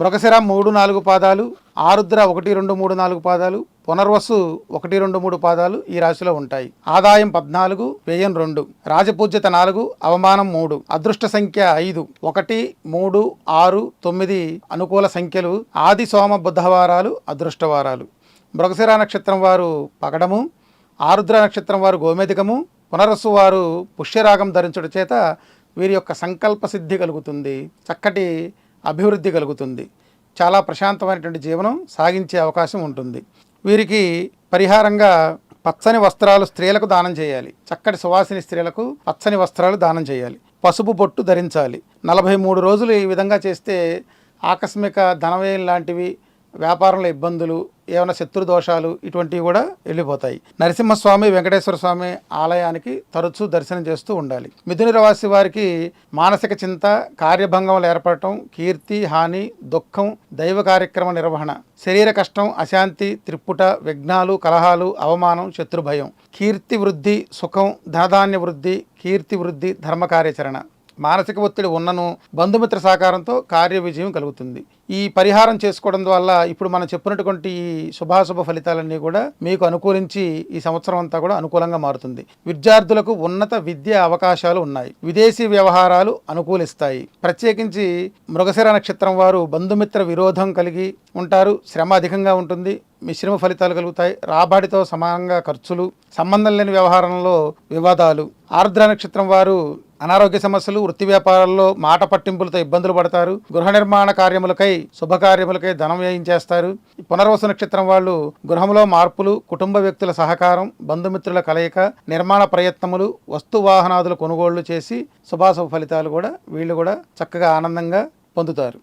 మృగశిర మూడు నాలుగు పాదాలు ఆరుద్ర ఒకటి రెండు మూడు నాలుగు పాదాలు పునర్వసు ఒకటి రెండు మూడు పాదాలు ఈ రాశిలో ఉంటాయి. ఆదాయం పద్నాలుగు వ్యయం రెండు రాజపూజ్యత నాలుగు అవమానం మూడు అదృష్ట సంఖ్య ఐదు ఒకటి మూడు ఆరు తొమ్మిది అనుకూల సంఖ్యలు ఆది సోమ బుధవారాలు అదృష్టవారాలు. మృగశిర నక్షత్రం వారు పగడము ఆరుద్ర నక్షత్రం వారు గోమేధికము పునరస్సు వారు పుష్యరాగం ధరించడం చేత వీరి యొక్క సంకల్ప సిద్ధి కలుగుతుంది. చక్కటి అభివృద్ధి కలుగుతుంది. చాలా ప్రశాంతమైనటువంటి జీవనం సాగించే అవకాశం ఉంటుంది. వీరికి పరిహారంగా పచ్చని వస్త్రాలు స్త్రీలకు దానం చేయాలి. చక్కటి సువాసిని స్త్రీలకు పచ్చని వస్త్రాలు దానం చేయాలి. పసుపు బొట్టు ధరించాలి. నలభై మూడు రోజులు ఈ విధంగా చేస్తే ఆకస్మిక ధనవ్యయం లాంటివి వ్యాపారంలో ఇబ్బందులు ఏమైనా శత్రు దోషాలు ఇటువంటివి కూడా వెళ్ళిపోతాయి. నరసింహస్వామి వెంకటేశ్వర స్వామి ఆలయానికి తరచూ దర్శనం చేస్తూ ఉండాలి. మిథున రాశి వారికి మానసిక చింత కార్యభంగములు ఏర్పడటం కీర్తి హాని దుఃఖం దైవ కార్యక్రమ నిర్వహణ శరీర కష్టం అశాంతి త్రిప్పుట విఘ్నాలు కలహాలు అవమానం శత్రుభయం కీర్తి వృద్ధి సుఖం ధనధాన్య వృద్ధి కీర్తి వృద్ధి ధర్మ కార్యాచరణ మానసిక ఒత్తిడి ఉన్నను బంధుమిత్ర సహకారంతో కార్య విజయం కలుగుతుంది. ఈ పరిహారం చేసుకోవడం వల్ల ఇప్పుడు మనం చెప్పినటువంటి ఈ శుభాశుభ ఫలితాలన్నీ కూడా మీకు అనుకూలించి ఈ సంవత్సరం అంతా కూడా అనుకూలంగా మారుతుంది. విద్యార్థులకు ఉన్నత విద్య అవకాశాలు ఉన్నాయి. విదేశీ వ్యవహారాలు అనుకూలిస్తాయి. ప్రత్యేకించి మృగశిర నక్షత్రం వారు బంధుమిత్ర విరోధం కలిగి ఉంటారు. శ్రమ అధికంగా ఉంటుంది. మిశ్రమ ఫలితాలు కలుగుతాయి. రాబడితో సమానంగా ఖర్చులు సంబంధం లేని వ్యవహారంలో వివాదాలు. ఆర్ద్ర నక్షత్రం వారు అనారోగ్య సమస్యలు వృత్తి వ్యాపారాల్లో మాట పట్టింపులతో ఇబ్బందులు పడతారు. గృహ నిర్మాణ కార్యములకై శుభకార్యములకై ధనం వ్యయించేస్తారు. పునర్వసు నక్షత్రం వాళ్ళు గృహంలో మార్పులు కుటుంబ వ్యక్తుల సహకారం బంధుమిత్రుల కలయిక నిర్మాణ ప్రయత్నములు వస్తు వాహనాదుల కొనుగోళ్ళు చేసి శుభాశుభ ఫలితాలు కూడా వీళ్ళు కూడా చక్కగా ఆనందంగా పొందుతారు.